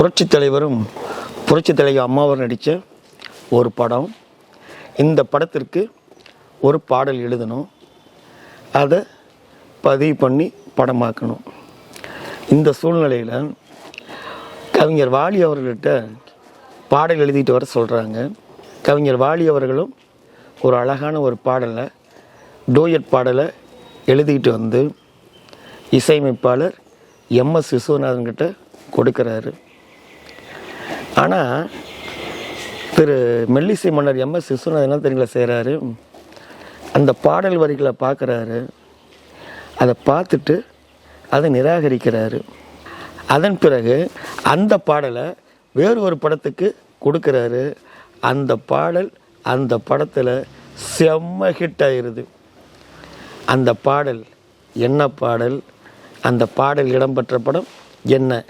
புரட்சி தலைவரும் புரட்சி தலைவர் அம்மாவும் நடித்த ஒரு படம். இந்த படத்திற்கு ஒரு பாடல் எழுதணும். அதை பதிவு பண்ணி படமாக்கணும். இந்த சூழ்நிலையில் கவிஞர் வாலி அவர்கள்ட்ட பாடல் எழுதிட்டு வர சொல்கிறாங்க கவிஞர் வாலி அவர்களும் ஒரு அழகான ஒரு பாடலை டூயட் பாடலை எழுதிக்கிட்டு வந்து இசையமைப்பாளர் எம்எஸ் விஸ்வநாதன் கிட்ட கொடுக்குறாரு. ஆனால் திரு மெல்லிசை மன்னர் எம்எஸ் விஸ்வநாதன் என்ன தெரியுங்களா செய்கிறாரு அந்த பாடல் வரிகளை பார்க்குறாரு. அதை பார்த்துட்டு அதை நிராகரிக்கிறாரு. அதன் பிறகு அந்த பாடலை வேறு ஒரு படத்துக்கு கொடுக்குறாரு. அந்த பாடல் அந்த படத்தில் செம்ம ஹிட் ஆயிடுது அந்த பாடல் என்ன பாடல்? அந்த பாடல் இடம்பெற்ற படம் என்ன?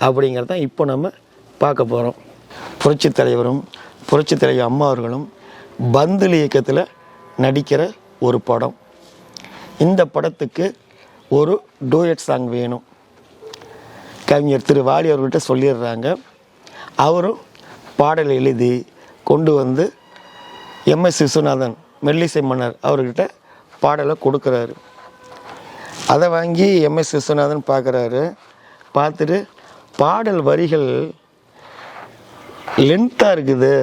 அப்படிங்கிறதான் இப்போ நம்ம பார்க்க போகிறோம் புரட்சி தலைவரும் புரட்சி தலைவர் அம்மா அவர்களும் இயக்கத்தில் நடிக்கிற ஒரு படம். இந்த படத்துக்கு ஒரு டூயட் சாங் வேணும். கவிஞர் திரு வாலி அவர்கிட்ட சொல்லிடுறாங்க. அவரும் பாடல் எழுதி கொண்டு வந்து எம்எஸ் விஸ்வநாதன் மெல்லிசை மன்னர் அவர்கிட்ட பாடலை கொடுக்குறாரு. அதை வாங்கி எம்எஸ் விஸ்வநாதன் பார்க்குறாரு பார்த்துட்டு பாடல் வரிகள் லென்த்தாக இருக்குது.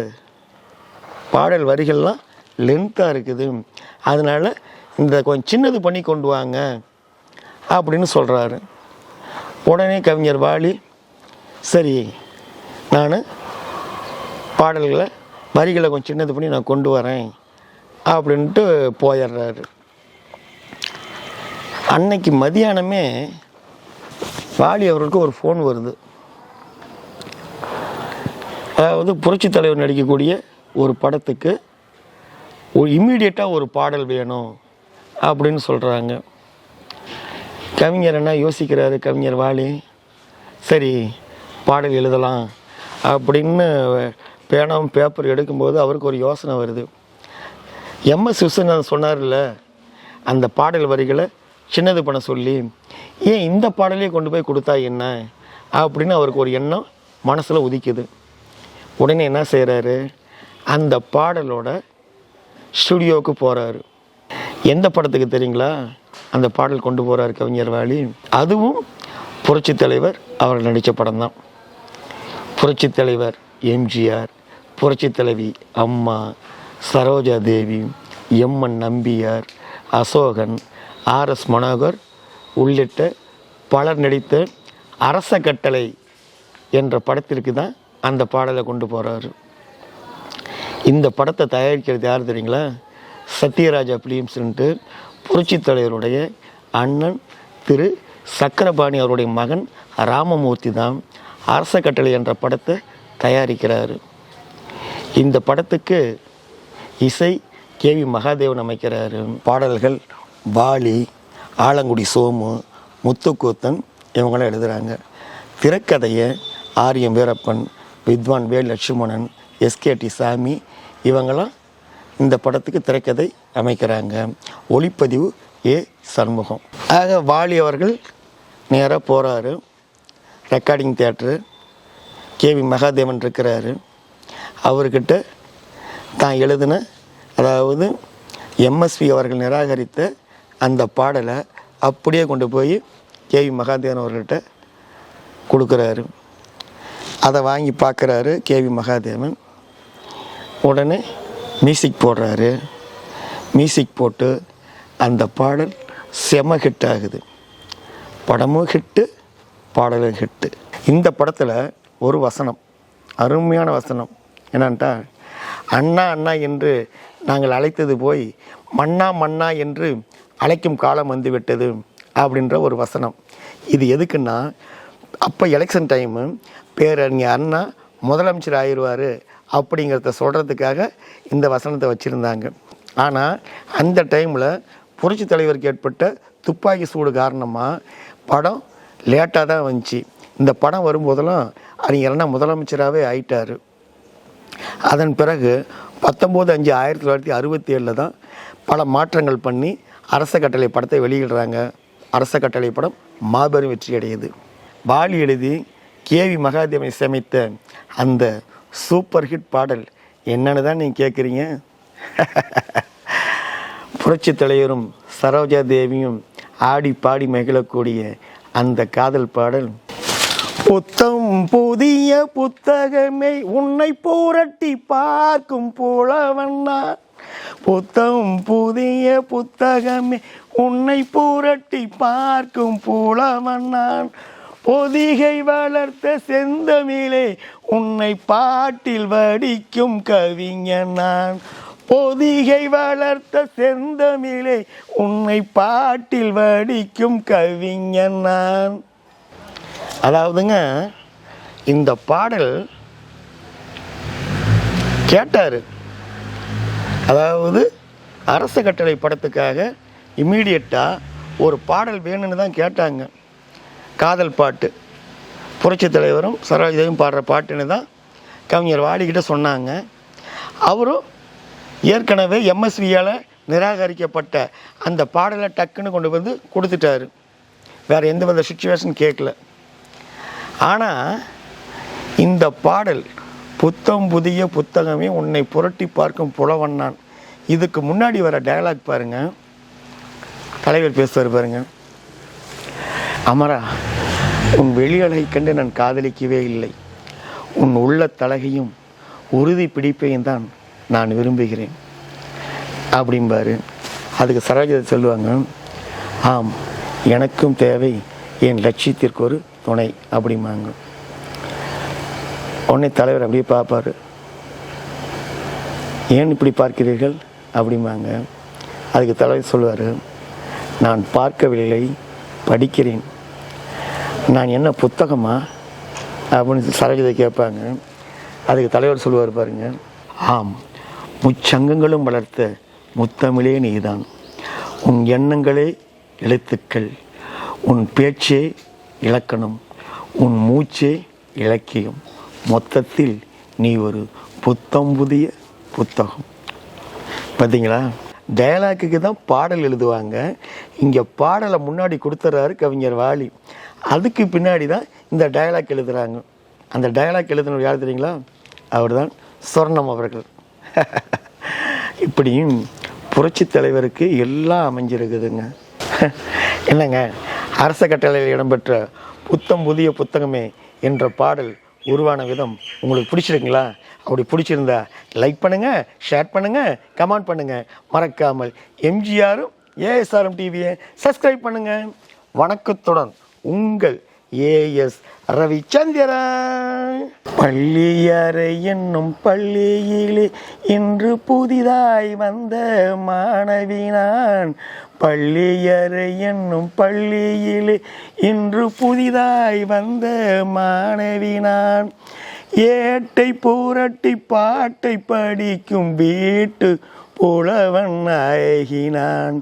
பாடல் வரிகள்லாம் லென்த்தாக இருக்குது. அதனால் இந்த கொஞ்சம் சின்னது பண்ணி கொண்டு வாங்க அப்படின்னு சொல்கிறாரு உடனே கவிஞர் வாலி சரி நான் பாடல்களை வரிகளை கொஞ்சம் சின்னது பண்ணி நான் கொண்டு வரேன் அப்படின்ட்டு போயிடுறாரு. அன்னைக்கு மதியானமே வாலி அவர்களுக்கு ஒரு ஃபோன் வருது. அதாவது புரட்சி தலைவர் நடிக்கக்கூடிய ஒரு படத்துக்கு ஒரு இம்மீடியட்டாக ஒரு பாடல் வேணும் அப்படின்னு சொல்கிறாங்க கவிஞர் என்ன யோசிக்கிறாரு? கவிஞர் வாலி சரி பாடல் எழுதலாம் அப்படின்னு பேனாவும் பேப்பர் எடுக்கும்போது அவருக்கு ஒரு யோசனை வருது. எம்எஸ் விஸ்வநாதன் சொன்னார்ல அந்த பாடல் வரிகளை சின்னது பண்ண சொல்லி ஏன் இந்த பாடலையே கொண்டு போய் கொடுத்தா என்ன? அப்படின்னு அவருக்கு ஒரு எண்ணம் மனசில் உதிக்குது. உடனே என்ன செய்கிறாரு அந்த பாடலோட ஸ்டுடியோவுக்கு போகிறாரு எந்த படத்துக்கு தெரியுங்களா? அந்த பாடல் கொண்டு போகிறார் கவிஞர் வாலி. அதுவும் புரட்சி தலைவர் அவர் நடித்த படம் தான். புரட்சி தலைவர் எம்ஜிஆர் புரட்சி தலைவி அம்மா சரோஜா தேவி எம்என் நம்பியார் அசோகன் ஆர்எஸ் மனோகர் உள்ளிட்ட பலர் நடித்த அரச கட்டளை என்ற படத்திற்கு தான் அந்த பாடலை கொண்டு போகிறாரு இந்த படத்தை தயாரிக்கிறது யார் தெரியுங்களா? சத்யராஜா ஃபிலிம்ஸ்ன்ட்டு புரட்சி தலைவருடைய அண்ணன் திரு சக்கரபாணி அவருடைய மகன் ராமமூர்த்தி தான் அரச கட்டளை என்ற படத்தை தயாரிக்கிறார். இந்த படத்துக்கு இசை கேவி மகாதேவன் அமைக்கிறாரு. பாடல்கள் வாலி ஆலங்குடி சோமு முத்துக்கூத்தன் இவங்களாம் எழுதுகிறாங்க திரைக்கதையை ஆரியம் வீரப்பன் வித்வான் வே லட்சுமணன் எஸ்கேடி சாமி இவங்களாம் இந்த படத்துக்கு திரைக்கதை அமைக்கிறாங்க. ஒளிப்பதிவு ஏ. சண்முகம். ஆக வாலி அவர்கள் நேராக போகிறாரு ரெக்கார்டிங் தியேட்டரு. கேவி மகாதேவன் இருக்கிறாரு. அவர்கிட்ட தான் எழுதின அதாவது எம்எஸ்வி அவர்கள் நிராகரித்த அந்த பாடலை அப்படியே கொண்டு போய் கேவி மகாதேவன் அவர்கிட்ட கொடுக்குறாரு. அதை வாங்கி பார்க்குறாரு கேவி மகாதேவன். உடனே மியூசிக் போடுறாரு. மியூசிக் போட்டு அந்த பாடல் செம ஹிட் ஆகுது. படமும் ஹிட்டு பாடலும் ஹிட்டு இந்த படத்தில் ஒரு வசனம் அருமையான வசனம். என்னன்ட்டா? அண்ணா அண்ணா என்று நாங்கள் அழைத்தது போய் மண்ணா மண்ணா என்று அழைக்கும் காலம் வந்து விட்டது அப்படின்ற ஒரு வசனம். இது எதுக்குன்னா அப்போ எலெக்ஷன் டைமு பேரறிஞர் அண்ணா முதலமைச்சர் ஆயிடுவார் அப்படிங்கிறத சொல்கிறதுக்காக இந்த வசனத்தை வச்சுருந்தாங்க. ஆனால் அந்த டைமில் புரட்சி தலைவருக்கு ஏற்பட்ட துப்பாக்கி சூடு காரணமாக படம் லேட்டாக தான் வந்துச்சு. இந்த படம் வரும்போதெல்லாம் அறிஞர் அண்ணா முதலமைச்சராகவே ஆயிட்டார். அதன் பிறகு பத்தொம்போது அஞ்சு ஆயிரத்தி தொள்ளாயிரத்தி அறுபத்தி ஏழில் தான் பல மாற்றங்கள் பண்ணி அரச கட்டளை படத்தை வெளியிடுறாங்க. அரச கட்டளை படம் மாபெரும் வெற்றி அடையுது வாலி எழுதி கேவி மகாதேவன் இசையமைத்த அந்த சூப்பர் ஹிட் பாடல் என்னன்னு தான் நீங்கள் கேட்குறீங்க புரட்சி தலைவரும் சரோஜா தேவியும் ஆடி பாடி மகிழக்கூடிய அந்த காதல் பாடல். புத்தம் புதிய புத்தகமே உன்னை புரட்டி பார்க்கும் புலவண்ணா. புத்தம் புதிய புத்தகமே உன்னை புரட்டி பார்க்கும் புலவண்ணான். பொதிகை வளர்த்த செந்தமிழே உன்னை பாட்டில் வடிக்கும் கவிஞன் நான். பொதிகை வளர்த்த செந்தமிழே உன்னை பாட்டில் வடிக்கும் கவிஞன் நான். அதாவதுங்க இந்த பாடல் கேட்டார். அதாவது அரச கட்டளை படத்துக்காக இம்மீடியட்டாக ஒரு பாடல் வேணும்னு தான் கேட்டாங்க. காதல் பாட்டு. புரட்சித் தலைவரும் சரோஜதேவும் பாடுற பாட்டுன்னு தான் கவிஞர் வாடிக்கிட்ட சொன்னாங்க. அவரும் ஏற்கனவே எம்எஸ்வியால் நிராகரிக்கப்பட்ட அந்த பாடலை டக்குன்னு கொண்டு வந்து கொடுத்துட்டாரு. வேறு எந்த வித சுச்சுவேஷன் கேட்கல. ஆனால் இந்த பாடல் புத்தம் புதிய புத்தகமே உன்னை புரட்டி பார்க்கும் புலவண்ணான் இதுக்கு முன்னாடி வர டயலாக் பாருங்க. தலைவர் பேசுவார் பாருங்க. அமரா உன் வெளியலை கண்டு நான் காதலிக்கவே இல்லை. உன் உள்ள தலகையும் உறுதி பிடிப்பையும் தான் நான் விரும்புகிறேன். அப்படிம்பாரு. அதுக்கு சரோஜதை சொல்லுவாங்க ஆம் எனக்கும் தேவை என் லட்சியத்திற்கு ஒரு துணை அப்படிம்பாங்க. உடனே தலைவர் அப்படியே பார்ப்பாரு. ஏன் இப்படி பார்க்கிறீர்கள்? அப்படிம்பாங்க. அதுக்கு தலைவர் சொல்லுவார் நான் பார்க்கவில்லை படிக்கிறேன் நான் என்ன புத்தகமா அப்படின்னு சரோஜதை கேட்பாங்க. அதுக்கு தலைவர் சொல்லுவார் பாருங்க. ஆம் முச்சங்கங்களும் வளர்த்த முத்தமிழே நீதான். உன் எண்ணங்களே எழுத்துக்கள். உன் பேச்சே இலக்கணம். உன் மூச்சே இலக்கியம். மொத்தத்தில் நீ ஒரு புத்தம் புதிய புத்தகம். பார்த்தீங்களா டயலாக்குக்கு தான் பாடல் எழுதுவாங்க. இங்கே பாடலை முன்னாடி கொடுத்துட்றாரு கவிஞர் வாலி. அதுக்கு பின்னாடி தான் இந்த டயலாக் எழுதுகிறாங்க அந்த டயலாக் எழுதுனவர் யார் தெரியுங்களா? அவர் தான் சொர்ணம் அவர்கள். இப்படியும் புரட்சி தலைவருக்கு எல்லாம் அமைஞ்சிருக்குதுங்க. என்னங்க? அரச கட்டளையில் இடம்பெற்ற புத்தம் புதிய புத்தகமே என்ற பாடல் உருவான விதம் உங்களுக்கு பிடிச்சிருக்குங்களா? அப்படி பிடிச்சிருந்தா லைக் பண்ணுங்கள் ஷேர் பண்ணுங்கள் கமெண்ட் பண்ணுங்கள் மறக்காமல் எம்ஜிஆரும் ஏஎஸ்ஆர்எம் டிவியை சப்ஸ்கிரைப் பண்ணுங்கள் வணக்கத்துடன் உங்கள் ஏஎஸ் ரவிச்சந்திரன். பள்ளியறை என்னும் பள்ளியிலே இன்று புதிதாய் வந்த மாணவி நான் பள்ளியறை என்னும் பள்ளியிலே இன்று புதிதாய் வந்த மாணவி நான் ஏட்டை பூரட்டி பாட்டை படிக்கும் வீட்டு புலவன் நாயகினான்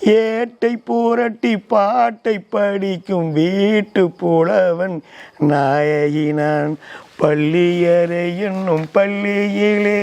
ஏட்டை பூரட்டி பாட்டை படிக்கும் வீட்டு புலவன் நாயகினான். பள்ளியறை என்னும் பள்ளியிலே